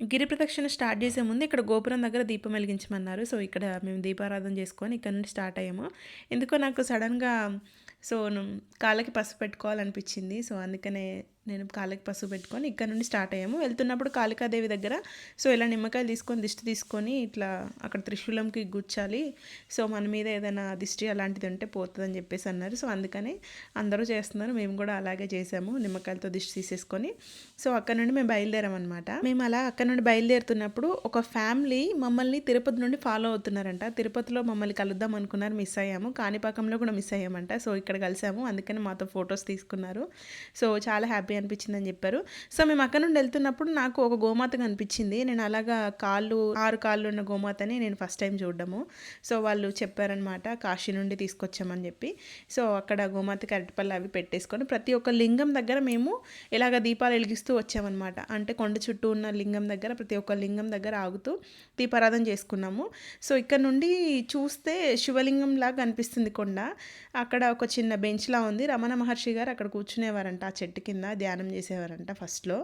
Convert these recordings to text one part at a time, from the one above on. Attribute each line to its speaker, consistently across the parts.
Speaker 1: గిరి ప్రదక్షిణ స్టార్ట్ చేసే ముందు ఇక్కడ గోపురం దగ్గర దీపం వెలిగించమన్నారు. సో ఇక్కడ మేము దీపారాధన చేసుకొని ఇక్కడ నుండి స్టార్ట్ అయ్యాము. ఎందుకో నాకు సడన్గా సో కాళ్ళకి పసుపు పెట్టుకోవాలనిపించింది. సో అందుకనే నేను కాళ్ళకి పసుపు పెట్టుకొని ఇక్కడ నుండి స్టార్ట్ అయ్యాము. వెళ్తున్నప్పుడు కాళికాదేవి దగ్గర సో ఇలా నిమ్మకాయలు తీసుకొని దిష్టి తీసుకొని ఇట్లా అక్కడ త్రిశూలంకి గుచ్చాలి. సో మన మీద ఏదైనా దిష్టి అలాంటిది ఉంటే పోతుందని చెప్పేసి అన్నారు. సో అందుకని అందరూ చేస్తున్నారు. మేము కూడా అలాగే చేసాము నిమ్మకాయలతో దిష్టి తీసేసుకొని. సో అక్కడ నుండి మేము బయలుదేరామన్నమాట. మేము అలా అక్కడ నుండి బయలుదేరుతున్నప్పుడు ఒక ఫ్యామిలీ మమ్మల్ని తిరుపతి నుండి ఫాలో అవుతున్నారంట. తిరుపతిలో మమ్మల్ని కలుద్దాం అనుకున్నారు మిస్ అయ్యాము. కాణిపాకంలో కూడా మిస్ అయ్యామంట. సో ఇక్కడ కలిసాము అందుకని మాతో ఫొటోస్ తీసుకున్నారు. సో చాలా హ్యాపీ అనిపించిందని చెప్పారు. సో మేము అక్కడ నుండి వెళ్తున్నప్పుడు నాకు ఒక గోమాత కనిపించింది. నేను అలాగా కాళ్ళు ఆరు కాళ్ళు ఉన్న గోమాతని నేను ఫస్ట్ టైం చూడడము. సో వాళ్ళు చెప్పారనమాట కాశీ నుండి తీసుకొచ్చామని చెప్పి. సో అక్కడ గోమాతకి అరటిపళ్ళు అవి పెట్టేసుకొని ప్రతి ఒక్క లింగం దగ్గర మేము ఇలాగ దీపాలు వెలిగిస్తూ వచ్చామన్నమాట. అంటే కొండ చుట్టూ ఉన్న లింగం దగ్గర ప్రతి ఒక్క లింగం దగ్గర ఆగుతూ దీపారాధన చేసుకున్నాము. సో ఇక్కడ నుండి చూస్తే శివలింగం లాగా అనిపిస్తుంది కొండ. అక్కడ ఒక చిన్న బెంచ్లా ఉంది. రమణ మహర్షి గారు అక్కడ కూర్చునేవారంట ఆ చెట్టు కింద. ధ్యానం చేసేవారంట ఫస్ట్లో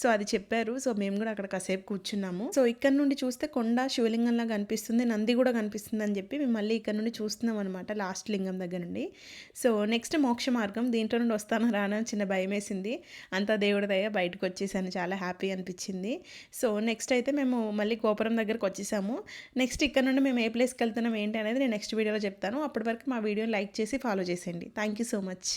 Speaker 1: సో అది చెప్పారు. సో మేము కూడా అక్కడ కాసేపు కూర్చున్నాము. సో ఇక్కడ నుండి చూస్తే కొండ శివలింగంలా కనిపిస్తుంది. నంది కూడా కనిపిస్తుంది అని చెప్పి మేము మళ్ళీ ఇక్కడ నుండి చూస్తున్నాం అనమాట లాస్ట్ లింగం దగ్గర నుండి. సో నెక్స్ట్ మోక్ష మార్గం. దీంట్లో నుండి వస్తాను రాను చిన్న భయం వేసింది. అంతా దేవుడి దయ బయటకు వచ్చేసాను. చాలా హ్యాపీ అనిపించింది. సో నెక్స్ట్ అయితే మేము మళ్ళీ గోపురం దగ్గరకు వచ్చేసాము. నెక్స్ట్ ఇక్కడ నుండి మేము ఏ ప్లేస్కి వెళ్తున్నాం ఏంటి అనేది నేను నెక్స్ట్ వీడియోలో చెప్తాను. అప్పటి వరకు మా వీడియోని లైక్ చేసి ఫాలో చేసేయండి. Thank you so much